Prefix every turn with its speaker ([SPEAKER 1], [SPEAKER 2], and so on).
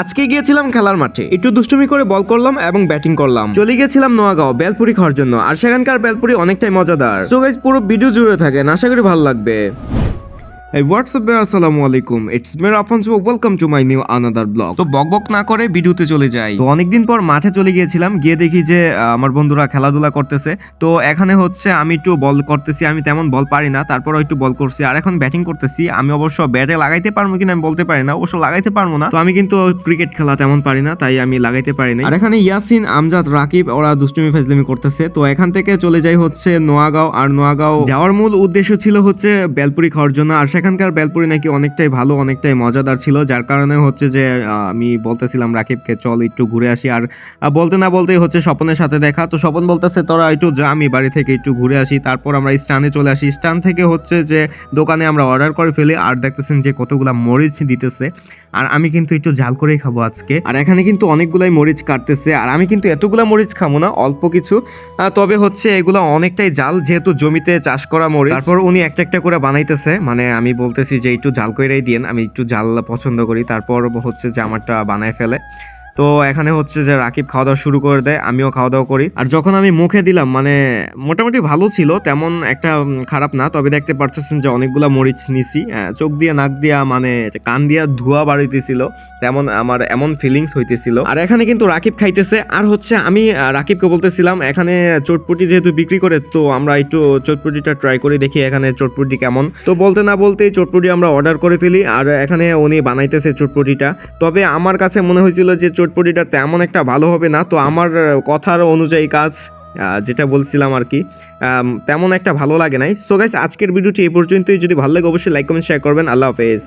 [SPEAKER 1] আজকে গিয়েছিলাম খেলার মাঠে। একটু দুষ্টুমি করে বল করলাম এবং ব্যাটিং করলাম। চলে গেছিলাম নোয়াগাঁও বেলপুরি খাওয়ার জন্য। আর সেখানকার বেলপুরি অনেকটাই মজাদার। সো গাইজ পুরো ভিডিও জুড়ে থাকেন। আশা করি ভালো লাগবে। হোয়াটসঅ্যাপে আসসালামু আলাইকুম ইটস মের আফানসু welcome to my new another vlog তো বক বক না করে ভিডিওতে চলে যাই। তো অনেকদিন পর মাঠে চলে গিয়েছিলাম গিয়ে দেখি যে আমার বন্ধুরা খেলাধুলা করতেছে। তো এখানে হচ্ছে আমি একটু বল করতেছি আমি তেমন বল পারি না তারপরও একটু বল করছি। আর এখন ব্যাটিং করতেছি আমি অবশ্য ব্যাটে লাগাইতে পারব কিনা আমি বলতে পারি না অবশ্য লাগাইতে পারব না। তো আমি কিন্তু ক্রিকেট খেলা তেমন পারি না তাই আমি লাগাইতে পারি না আর এখানে ইয়াসিন আমজাদ রাকিব ওরা দুষ্টুমি ফাজলামি করতেছে। তো এখান থেকে চলে যাই হচ্ছে নোয়াগাঁও। আর নোয়াগাঁও যাওয়ার মূল উদ্দেশ্য ছিল হচ্ছে বেলপুরি খাওয়ার জন্য। আর সেখানকার বেলপুরি নাকি অনেকটাই ভালো, অনেকটাই মজাদার ছিল। যার কারণে হচ্ছে যে আমি বলতেছিলাম রাকিবকে, চল একটু ঘুরে আসি। আর বলতে না বলতেই হচ্ছে স্বপনের সাথে দেখা। তো স্বপন বলতেছে, তোরা একটু যা, আমি বাড়ি থেকে একটু ঘুরে আসি। তারপর আমরা স্টানে চলে আসি। স্টান থেকে হচ্ছে যে, দোকানে আমরা অর্ডার করে ফেলি। আর দেখতেছেন যে, কতগুলা মরিচ দিতেছে। আর আমি কিন্তু একটু ঝাল করেই খাব আজকে। আর এখানে কিন্তু অনেকগুলাই মরিচ কাটতেছে, আর আমি কিন্তু এতগুলা মরিচ খাব না, অল্প কিছু। তবে হচ্ছে এগুলো অনেকটাই জাল, যেহেতু জমিতে চাষ করা মরিচ। তারপর উনি একটা একটা করে বানাইতেছে মানে আমি বলতেছি যে একটু জাল করেই দিয়েন, আমি একটু জাল পছন্দ করি। তারপর হচ্ছে যে আমারটা বানায় ফেলে। তো এখানে হচ্ছে যে রাকিব খাওয়া দাওয়া শুরু করে দেয়, আমিও খাওয়া দাওয়া করি। আর যখন আমি মুখে দিলাম মানে মোটামুটি ভালো ছিল, তেমন একটা খারাপ না, তবে দেখতে পারতেছেন যে অনেকগুলো মরিচ নিছি চোখ দিয়ে, নাক দিয়া মানে কান দিয়া ধোয়া বাড়িতেছিল তেমন আমার এমন ফিলিংস হইতেছিল। আর এখানে কিন্তু রাকিব খাইতেছে, আর হচ্ছে আমি রাকিবকে বলতেছিলাম, এখানে চটপটি যেহেতু বিক্রি করে, তো আমরা একটু চটপটিটা ট্রাই করে, দেখি এখানে চটপটি কেমন। তো বলতে না বলতেই চটপটি আমরা অর্ডার করে ফেলি, আর এখানে উনি বানাইতেছে চটপটিটা। তবে আমার কাছে মনে হয়েছিল যে চটপটিটা তেমন একটা ভালো হবে না। তো আমার কথার অনুযায়ী কাজ যেটা বলছিলাম আর কি তেমন একটা ভালো লাগে নাই। সো গাইস আজকের ভিডিওটি এই পর্যন্তই। যদি ভালো লাগে, অবশ্যই লাইক কমেন্ট শেয়ার করবেন। আল্লাহ হাফেজ।